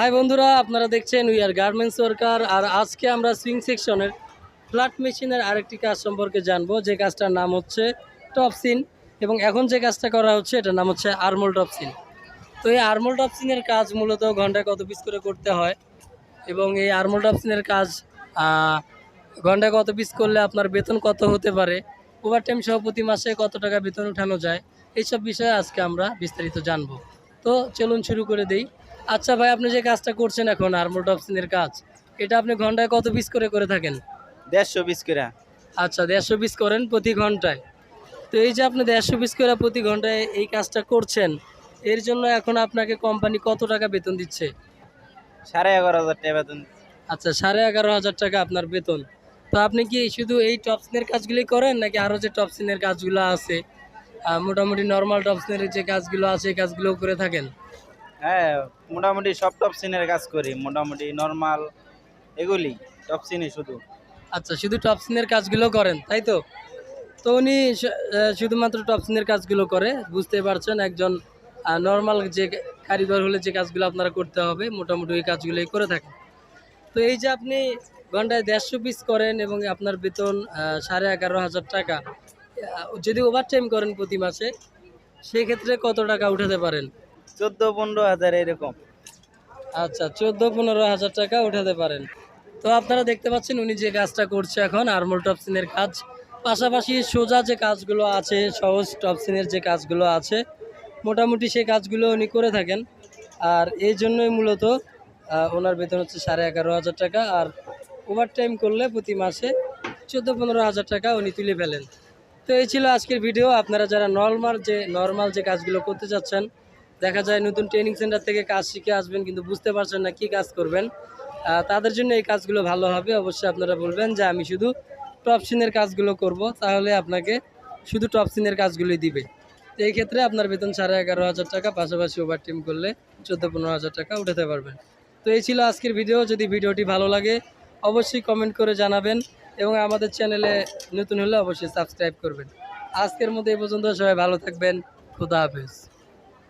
High বন্ধুরা, আপনারা দেখছেন উই আর গার্মেন্টস ওয়ার্কার আর আজকে আমরা সুইং সেকশনের ফ্ল্যাট মেশিনের আরেকটি কাজ সম্পর্কে জানব। যে কাজটার নাম হচ্ছে টপসিন এবং এখন যে কাজটা করা হচ্ছে, এটার নাম হচ্ছে আরমোল টপসিন তো এই আরমোল টপসিনের কাজ মূলত ঘন্টায় কত পিস করে করতে হয়, এবং এই আরমোল টপসিনের কাজ ঘন্টায় কত পিস করলে আপনার বেতন কত হতে পারে ওভার টাইম সহ প্রতি মাসে কত টাকা বেতন উঠানো যায়, এইসব বিষয়ে আজকে আমরা বিস্তারিত জানব। তো চলুন শুরু করে দেই। আচ্ছা ভাই আপনি যে কাজটা করছেন এখন আরমোল টপসিনের কাজ এটা আপনি ঘন্টায় কত পিস করে করে থাকেন? দেড়শো বিশ করে। আচ্ছা দেড়শো পিস করেন প্রতি ঘন্টায়। তো এই যে আপনি দেড়শো পিস করে প্রতি ঘন্টায় এই কাজটা করছেন এর জন্য এখন আপনাকে কোম্পানি কত টাকা বেতন দিচ্ছে? সাড়ে এগারো হাজার টাকা বেতন আচ্ছা সাড়ে এগারো হাজার টাকা আপনার বেতন। তো আপনি কি শুধু এই টপসিনের কাজগুলি করেন নাকি আরও যে টপসিনের কাজগুলো আছে মোটামুটি নর্মাল টপসিনের যে কাজগুলো আছে এই কাজগুলোও করে থাকেন? হ্যাঁ মোটামুটি সব টপ সিনের কাজ করি মোটামুটি নর্মাল এগুলি টপ সিনে শুধু। আচ্ছা শুধু টপ সিনের কাজগুলো করেন তাই তো? তো উনি শুধুমাত্র টপ সিনের কাজগুলো করে বুঝতে পারছেন একজন নর্মাল যে কারিগর হলে যে কাজগুলো আপনারা করতে হবে মোটামুটি ওই কাজগুলোই করে থাকেন। তো এই যে আপনি ঘন্টায় দেড়শো পিস করেন এবং আপনার বেতন সাড়ে এগারো হাজার টাকা যদি ওভার টাইম করেন প্রতি মাসে সেক্ষেত্রে কত টাকা উঠাতে পারেন? চোদ্দ পনেরো হাজার এরকম। আচ্ছা চোদ্দ পনেরো হাজার টাকা উঠাতে পারেন। তো আপনারা দেখতে পাচ্ছেন উনি যে কাজটা করছে এখন আরমোল টপসিনের কাজ। পাশাপাশি সোজা যে কাজগুলো আছে সহজ টপসিনের যে কাজগুলো আছে মোটামুটি সেই কাজগুলো উনি করে থাকেন। আর এই জন্যই মূলত ওনার বেতন হচ্ছে সাড়ে এগারো হাজার টাকা। আর ওভার টাইম করলে প্রতি মাসে চোদ্দ পনেরো হাজার টাকা উনি তুলে ফেলেন। তো এই ছিল আজকের ভিডিও আপনারা যারা নর্মাল যে নর্মাল যে কাজগুলো করতে চাচ্ছেন, দেখা যায় নতুন ট্রেনিং সেন্টার থেকে কাজ শিখে আসবেন, কিন্তু বুঝতে পারছেন না কি কাজ করবেন তাদের জন্য এই কাজগুলো ভালো হবে। অবশ্যই আপনারা বলবেন যে, আমি শুধু টপসিনের কাজগুলো করব, তাহলে আপনাকে শুধু টপসিনের কাজগুলোই দিবে। এই ক্ষেত্রে আপনার বেতন সাড়ে এগারো হাজার টাকা, পাশাপাশি ওভার টিম করলে চোদ্দ পনেরো হাজার টাকা উঠাতে পারবেন। তো এই ছিল আজকের ভিডিও যদি ভিডিওটি ভালো লাগে, অবশ্যই কমেন্ট করে জানাবেন। এবং আমাদের চ্যানেলে নতুন হলে অবশ্যই সাবস্ক্রাইব করবেন। আজকের মতো এই পর্যন্ত, সবাই ভালো থাকবেন। খুদা হাফেজ।